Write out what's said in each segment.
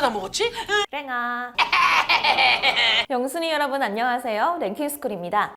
다 먹었지? 랭아. 영순이 여러분 안녕하세요. 랭킹스쿨입니다.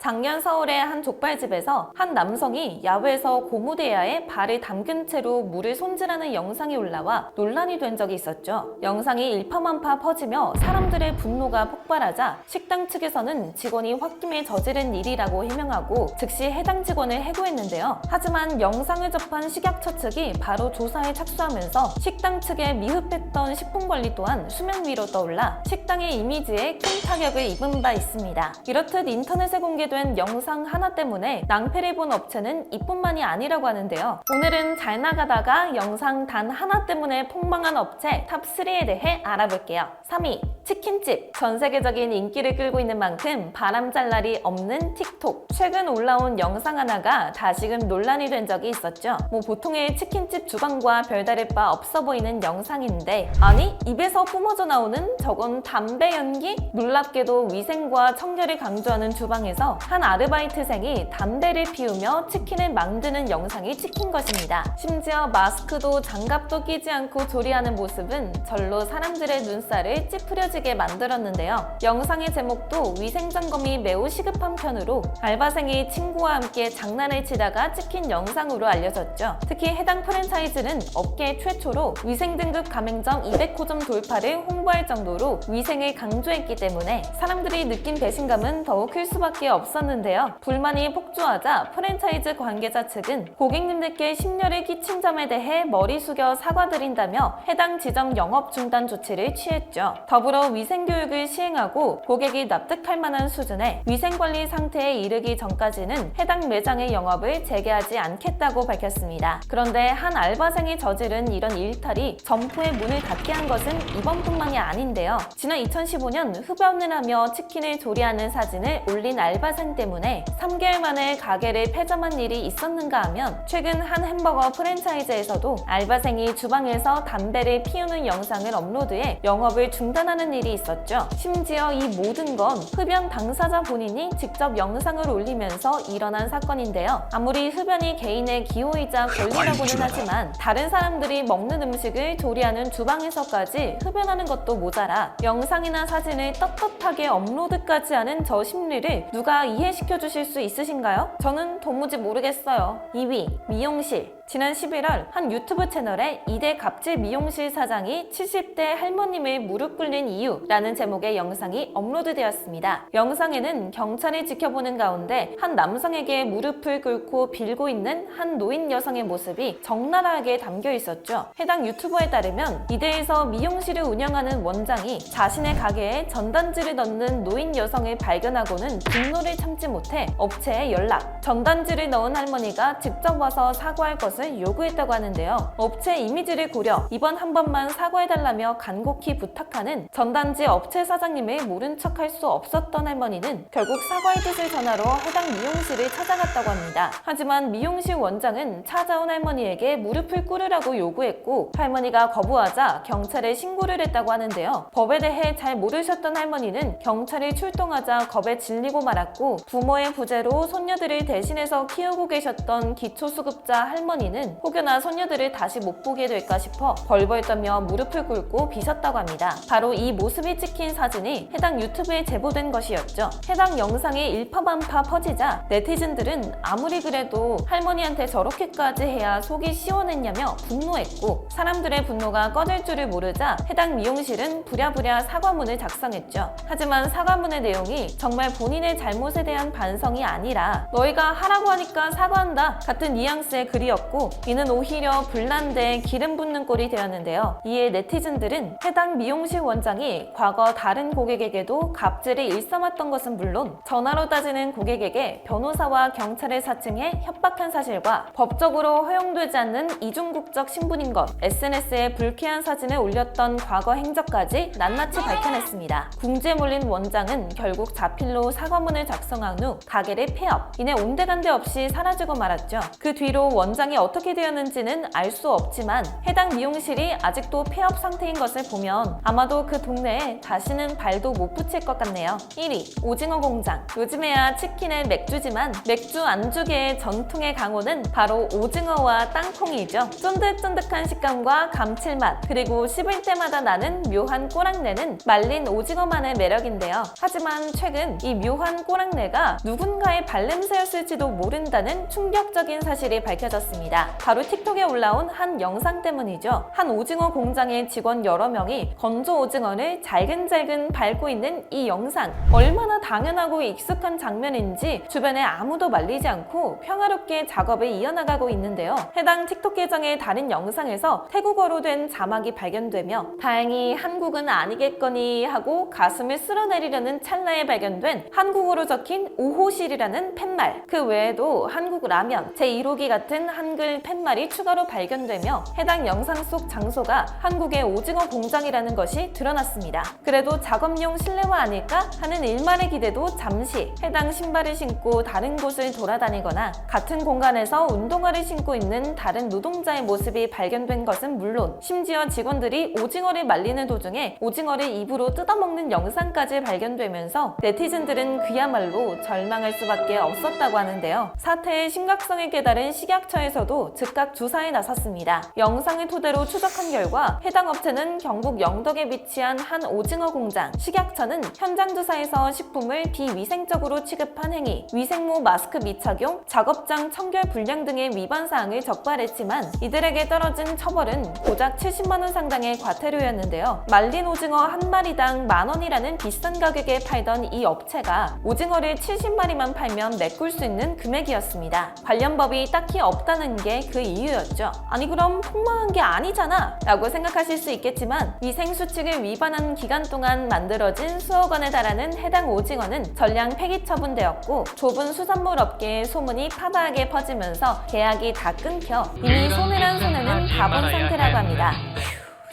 작년 서울의 한 족발집에서 한 남성이 야외에서 고무대야에 발을 담근 채로 물을 손질하는 영상이 올라와 논란이 된 적이 있었죠. 영상이 일파만파 퍼지며 사람들의 분노가 폭발하자 식당 측에서는 직원이 홧김에 저지른 일이라고 해명하고 즉시 해당 직원을 해고했는데요. 하지만 영상을 접한 식약처 측이 바로 조사에 착수하면서 식당 측에 미흡했던 식품 관리 또한 수면 위로 떠올라 식당의 이미지에 큰 타격을 입은 바 있습니다. 이렇듯 인터넷에 공개 된 영상 하나 때문에 낭패를 본 업체는 이뿐만이 아니라고 하는데요. 오늘은 잘 나가다가 영상 단 하나 때문에 폭망한 업체 탑3에 대해 알아볼게요. 3위 치킨집. 전 세계적인 인기를 끌고 있는 만큼 바람잘 날이 없는 틱톡. 최근 올라온 영상 하나가 다시금 논란이 된 적이 있었죠. 뭐 보통의 치킨집 주방과 별다를 바 없어 보이는 영상인데 아니 입에서 뿜어져 나오는 저건 담배 연기? 놀랍게도 위생과 청결을 강조하는 주방에서 한 아르바이트생이 담배를 피우며 치킨을 만드는 영상이 찍힌 것입니다. 심지어 마스크도 장갑도 끼지 않고 조리하는 모습은 절로 사람들의 눈살을 찌푸려 지게 만들었는데요. 영상의 제목도 위생점검이 매우 시급한 편으로 알바생이 친구와 함께 장난을 치다가 찍힌 영상으로 알려졌죠. 특히 해당 프랜차이즈는 업계 최초로 위생 등급 가맹점 200호점 돌파를 홍보할 정도로 위생을 강조했기 때문에 사람들이 느낀 배신감은 더욱 클 수밖에 없었는데요. 불만이 폭주하자 프랜차이즈 관계자 측은 고객님들께 심려를 끼친 점에 대해 머리 숙여 사과드린다며 해당 지점 영업 중단 조치를 취했죠. 더불어 위생교육을 시행하고 고객이 납득할 만한 수준의 위생관리 상태에 이르기 전까지는 해당 매장의 영업을 재개하지 않겠다고 밝혔습니다. 그런데 한 알바생이 저지른 이런 일탈이 점포의 문을 닫게 한 것은 이번뿐만이 아닌데요. 지난 2015년 흡연을 하며 치킨을 조리하는 사진을 올린 알바생 때문에 3개월 만에 가게를 폐점한 일이 있었는가 하면 최근 한 햄버거 프랜차이즈에서도 알바생이 주방에서 담배를 피우는 영상을 업로드해 영업을 중단하는 일이 있었죠. 심지어 이 모든 건 흡연 당사자 본인이 직접 영상을 올리면서 일어난 사건인데요. 아무리 흡연이 개인의 기호이자 권리라고는 하지만 다른 사람들이 먹는 음식을 조리하는 주방에서까지 흡연하는 것도 모자라 영상이나 사진을 떳떳하게 업로드까지 하는 저 심리를 누가 이해시켜 주실 수 있으신가요? 저는 도무지 모르겠어요. 2위 미용실 지난 11월 한 유튜브 채널에 이대 갑질 미용실 사장이 70대 할머님을 무릎 꿇는 이유라는 제목의 영상이 업로드되었습니다. 영상에는 경찰이 지켜보는 가운데 한 남성에게 무릎을 꿇고 빌고 있는 한 노인 여성의 모습이 적나라하게 담겨 있었죠. 해당 유튜버에 따르면 이대에서 미용실을 운영하는 원장이 자신의 가게에 전단지를 넣는 노인 여성을 발견하고는 분노를 참지 못해 업체에 연락. 전단지를 넣은 할머니가 직접 와서 사과할 것을 요구했다고 하는데요. 업체 이미지를 고려 이번 한 번만 사과해달라며 간곡히 부탁하는 전단지 업체 사장님을 모른 척할 수 없었던 할머니는 결국 사과의 뜻을 전하러 해당 미용실을 찾아갔다고 합니다. 하지만 미용실 원장은 찾아온 할머니에게 무릎을 꿇으라고 요구했고 할머니가 거부하자 경찰에 신고를 했다고 하는데요. 법에 대해 잘 모르셨던 할머니는 경찰이 출동하자 겁에 질리고 말았고 부모의 부재로 손녀들을 대신해서 키우고 계셨던 기초수급자 할머니는 혹여나 손녀들을 다시 못 보게 될까 싶어 벌벌 떨며 무릎을 꿇고 비셨다고 합니다. 바로 이 모습이 찍힌 사진이 해당 유튜브에 제보된 것이었죠. 해당 영상이 일파만파 퍼지자 네티즌들은 아무리 그래도 할머니한테 저렇게까지 해야 속이 시원했냐며 분노했고 사람들의 분노가 꺼질 줄을 모르자 해당 미용실은 부랴부랴 사과문을 작성했죠. 하지만 사과문의 내용이 정말 본인의 잘못에 대한 반성이 아니라 너희가 하라고 하니까 사과한다 같은 뉘앙스의 글이었고 이는 오히려 불난데 기름 붓는 꼴이 되었는데요. 이에 네티즌들은 해당 미용실 원장이 과거 다른 고객에게도 갑질을 일삼았던 것은 물론 전화로 따지는 고객에게 변호사와 경찰을 사칭해 협박한 사실과 법적으로 허용되지 않는 이중국적 신분인 것, SNS에 불쾌한 사진을 올렸던 과거 행적까지 낱낱이 밝혀냈습니다. 궁지에 몰린 원장은 결국 자필로 사과문을 작성한 후 가게를 폐업. 이내 온데간데 없이 사라지고 말았죠. 그 뒤로 원장이 어떻게 되었는지는 알 수 없지만 해당 미용실이 아직도 폐업 상태인 것을 보면 아마도 그 동네에 다시는 발도 못 붙일 것 같네요. 1위 오징어 공장. 요즘에야 치킨에 맥주지만 맥주 안주계의 전통의 강호는 바로 오징어와 땅콩이죠. 쫀득쫀득한 식감과 감칠맛 그리고 씹을 때마다 나는 묘한 꼬랑내는 말린 오징어만의 매력인데요. 하지만 최근 이 묘한 꼬랑내가 누군가의 발냄새였을지도 모른다는 충격적인 사실이 밝혀졌습니다. 바로 틱톡에 올라온 한 영상 때문이죠. 한 오징어 공장의 직원 여러 명이 건조 오징어를 잘근잘근 밟고 있는 이 영상. 얼마나 당연하고 익숙한 장면인지 주변에 아무도 말리지 않고 평화롭게 작업을 이어나가고 있는데요. 해당 틱톡 계정의 다른 영상에서 태국어로 된 자막이 발견되며 다행히 한국은 아니겠거니 하고 가슴을 쓸어내리려는 찰나에 발견된 한국어로 적힌 오호실이라는 팻말. 그 외에도 한국 라면, 제1호기 같은 한글 팻말이 추가로 발견되며 해당 영상 속 장소가 한국의 오징어 공장이라는 것이 드러났습니다. 그래도 작업용 실내화 아닐까 하는 일말의 기대도 잠시 해당 신발을 신고 다른 곳을 돌아다니거나 같은 공간에서 운동화를 신고 있는 다른 노동자의 모습이 발견된 것은 물론 심지어 직원들이 오징어를 말리는 도중에 오징어를 입으로 뜯어먹는 영상까지 발견되면서 네티즌들은 그야말로 절망할 수밖에 없었다고 하는데요. 사태의 심각성을 깨달은 식약처에서도 즉각 조사에 나섰습니다. 영상을 토대로 추적한 결과 해당 업체는 경북 영덕에 위치한 한 오징어 공장. 식약처는 현장 조사에서 식품을 비위생적으로 취급한 행위, 위생모 마스크 미착용, 작업장 청결 불량 등의 위반 사항을 적발했지만 이들에게 떨어진 처벌은 고작 70만 원 상당의 과태료였는데요. 말린 오징어 한 마리당 만 원이라는 비싼 가격에 팔던 이 업체가 오징어를 70마리만 팔면 메꿀 수 있는 금액이었습니다. 관련 법이 딱히 없다는 게 그 이유였죠. 아니 그럼 폭망한 게 아니잖아 라고 생각하실 수 있겠지만 위생 수칙을 위반한 기간 동안 만들어진 수억 원에 달하는 해당 오징어는 전량 폐기 처분되었고 좁은 수산물 업계에 소문이 파다하게 퍼지면서 계약이 다 끊겨 이미 소멸한 손해는 다 본 상태라고 합니다.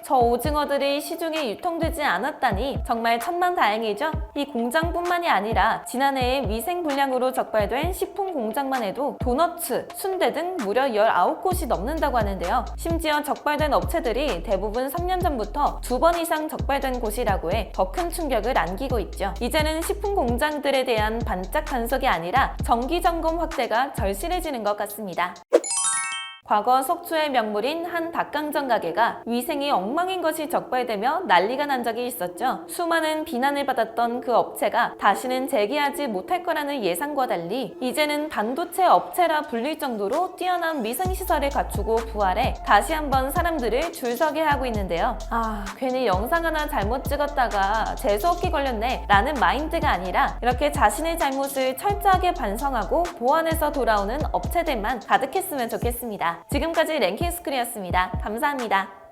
저 오징어들이 시중에 유통되지 않았다니 정말 천만다행이죠. 이 공장뿐만이 아니라 지난해에 위생 불량으로 적발된 식품 공장만 해도 도너츠, 순대 등 무려 19곳이 넘는다고 하는데요. 심지어 적발된 업체들이 대부분 3년 전부터 두 번 이상 적발된 곳이라고 해 더 큰 충격을 안기고 있죠. 이제는 식품 공장들에 대한 반짝 단속이 아니라 정기 점검 확대가 절실해지는 것 같습니다. 과거 속초의 명물인 한 닭강정 가게가 위생이 엉망인 것이 적발되며 난리가 난 적이 있었죠. 수많은 비난을 받았던 그 업체가 다시는 재기하지 못할 거라는 예상과 달리 이제는 반도체 업체라 불릴 정도로 뛰어난 위생시설을 갖추고 부활해 다시 한번 사람들을 줄 서게 하고 있는데요. 아, 괜히 영상 하나 잘못 찍었다가 재수없게 걸렸네 라는 마인드가 아니라 이렇게 자신의 잘못을 철저하게 반성하고 보완해서 돌아오는 업체들만 가득했으면 좋겠습니다. 지금까지 랭킹 스쿨이었습니다. 감사합니다.